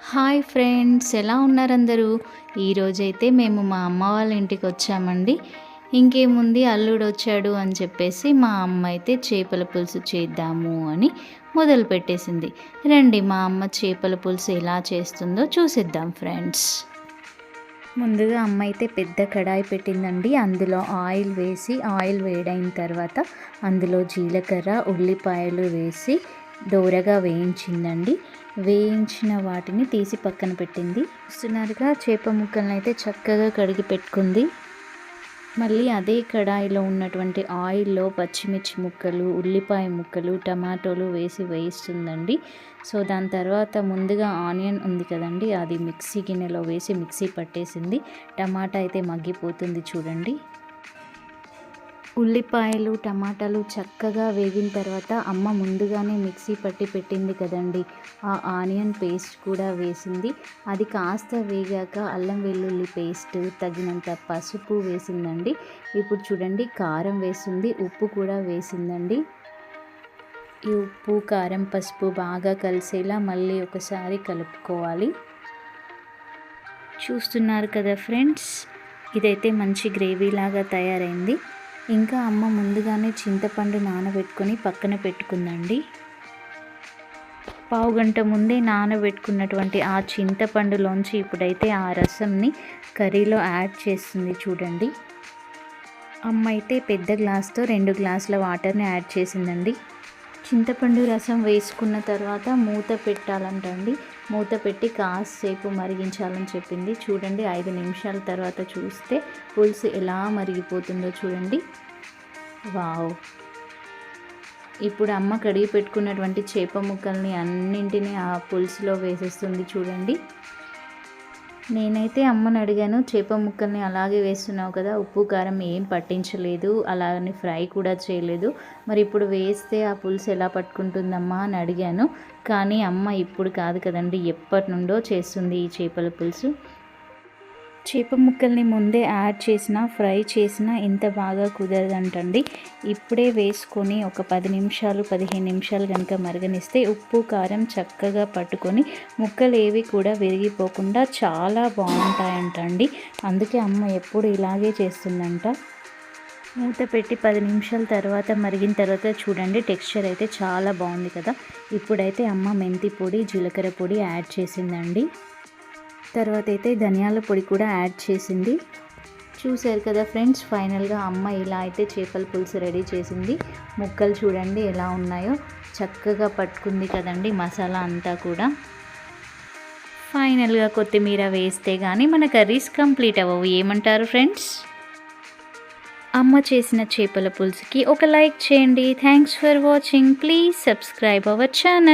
Hi friends ఎలా ఉన్నారు అందరూ ఈరోజైతే మేము మా అమ్మ వాళ్ళ ఇంటికి వచ్చామండి. ఇంకేముంది అల్లుడు వచ్చాడు అని చెప్పేసి మా అమ్మ అయితే చేపల పులుసు చేద్దాము అని మొదలు పెట్టేసింది. రండి మా అమ్మ చేపల పులుసు ఎలా చేస్తుందో చూసిద్దాం ఫ్రెండ్స్. ముందుగా అమ్మ అయితే పెద్ద కడాయి పెట్టిందండి. అందులో ఆయిల్ వేసి ఆయిల్ వేడైన తర్వాత అందులో జీలకర్ర ఉల్లిపాయలు వేసి దోరగా వేయించిందండి. వేయించిన వాటిని తీసి పక్కన పెట్టింది. చూస్తున్నారుగా చేప ముక్కలను అయితే చక్కగా కడిగి పెట్టుకుంది. మళ్ళీ అదే కడాయిలో ఉన్నటువంటి ఆయిల్లో పచ్చిమిర్చి ముక్కలు ఉల్లిపాయ ముక్కలు టమాటోలు వేసి వేయిస్తుందండి. సో దాని తర్వాత ముందుగా ఆనియన్ ఉంది కదండి అది మిక్సీ గిన్నెలో వేసి మిక్సీ పట్టేసింది. టమాటా అయితే మగ్గిపోతుంది చూడండి. ఉల్లిపాయలు టమాటాలు చక్కగా వేగిన తర్వాత అమ్మ ముందుగానే మిక్సీ పట్టి పెట్టింది కదండి. ఆ ఆనియన్ పేస్ట్ కూడా వేసింది. అది కాస్త వేగాక అల్లం వెల్లుల్లి పేస్ట్ తగినంత పసుపు వేసిందండి. ఇప్పుడు చూడండి కారం వేసింది ఉప్పు కూడా వేసిందండి. ఈ ఉప్పు కారం పసుపు బాగా కలిసేలా మళ్ళీ ఒకసారి కలుపుకోవాలి. చూస్తున్నారు కదా ఫ్రెండ్స్ ఇదైతే మంచి గ్రేవీ లాగా తయారైంది. ఇంకా అమ్మ ముందుగానే చింతపండు నానబెట్టుకొని పక్కన పెట్టుకుందండి. పావు గంట ముందే నానబెట్టుకున్నటువంటి ఆ చింతపండులోంచి ఇప్పుడైతే ఆ రసంని కర్రీలో యాడ్ చేస్తుంది చూడండి. అమ్మ అయితే పెద్ద గ్లాస్తో రెండు గ్లాసుల వాటర్ని యాడ్ చేసిందండి. చింతపండు రసం వేసుకున్న తర్వాత మూత పెట్టాలంటండి. మూత పెట్టి కాసేపు మరిగించాలని చెప్పింది. చూడండి ఐదు నిమిషాల తర్వాత చూస్తే పులుసు ఎలా మరిగిపోతుందో చూడండి. వావ్! ఇప్పుడు అమ్మ కడిగి పెట్టుకున్నటువంటి చేప ముక్కల్ని అన్నింటినీ ఆ పులుసులో వేసేస్తుంది చూడండి. నేనైతే అమ్మని అడిగాను చేప ముక్కల్ని అలాగే వేస్తున్నావు కదా ఉప్పు కారం ఏం పట్టించలేదు అలాగని ఫ్రై కూడా చేయలేదు. మరి ఇప్పుడు వేస్తే ఆ పులుసు ఎలా పట్టుకుంటుందమ్మా? అని అడిగాను. కానీ అమ్మ ఇప్పుడు కాదు కదండి ఎప్పటి నుండో చేస్తుంది ఈ చేపల పులుసు. చేప ముక్కల్ని ముందే యాడ్ చేసిన ఫ్రై చేసిన ఇంత బాగా కుదరదంటండి. ఇప్పుడే వేసుకొని ఒక పది నిమిషాలు పదిహేను నిమిషాలు కనుక మరగనిస్తే ఉప్పు కారం చక్కగా పట్టుకొని ముక్కలు ఏవి కూడా విరిగిపోకుండా చాలా బాగుంటాయంటండి. అందుకే అమ్మ ఎప్పుడు ఇలాగే చేస్తుందంట. మూత పెట్టి పది నిమిషాల తర్వాత మరిగిన తర్వాత చూడండి టెక్స్చర్ అయితే చాలా బాగుంది కదా. ఇప్పుడైతే అమ్మ మెంతి పొడి జీలకర్ర పొడి యాడ్ చేసిందండి. తర్వాత అయితే ధనియాల పొడి కూడా యాడ్ చేసింది. చూశారు కదా ఫ్రెండ్స్ ఫైనల్గా అమ్మ ఇలా అయితే చేపల పులుసు రెడీ చేసింది. ముక్కలు చూడండి ఎలా ఉన్నాయో. చక్కగా పట్టుకుంది కదండి మసాలా అంతా కూడా. ఫైనల్గా కొత్తిమీర వేస్తే కానీ మన కర్రీస్ కంప్లీట్ అవ్వవు. ఏమంటారు ఫ్రెండ్స్? అమ్మ చేసిన చేపల పులుసుకి ఒక లైక్ చేయండి. Thanks for watching. Please subscribe our channel.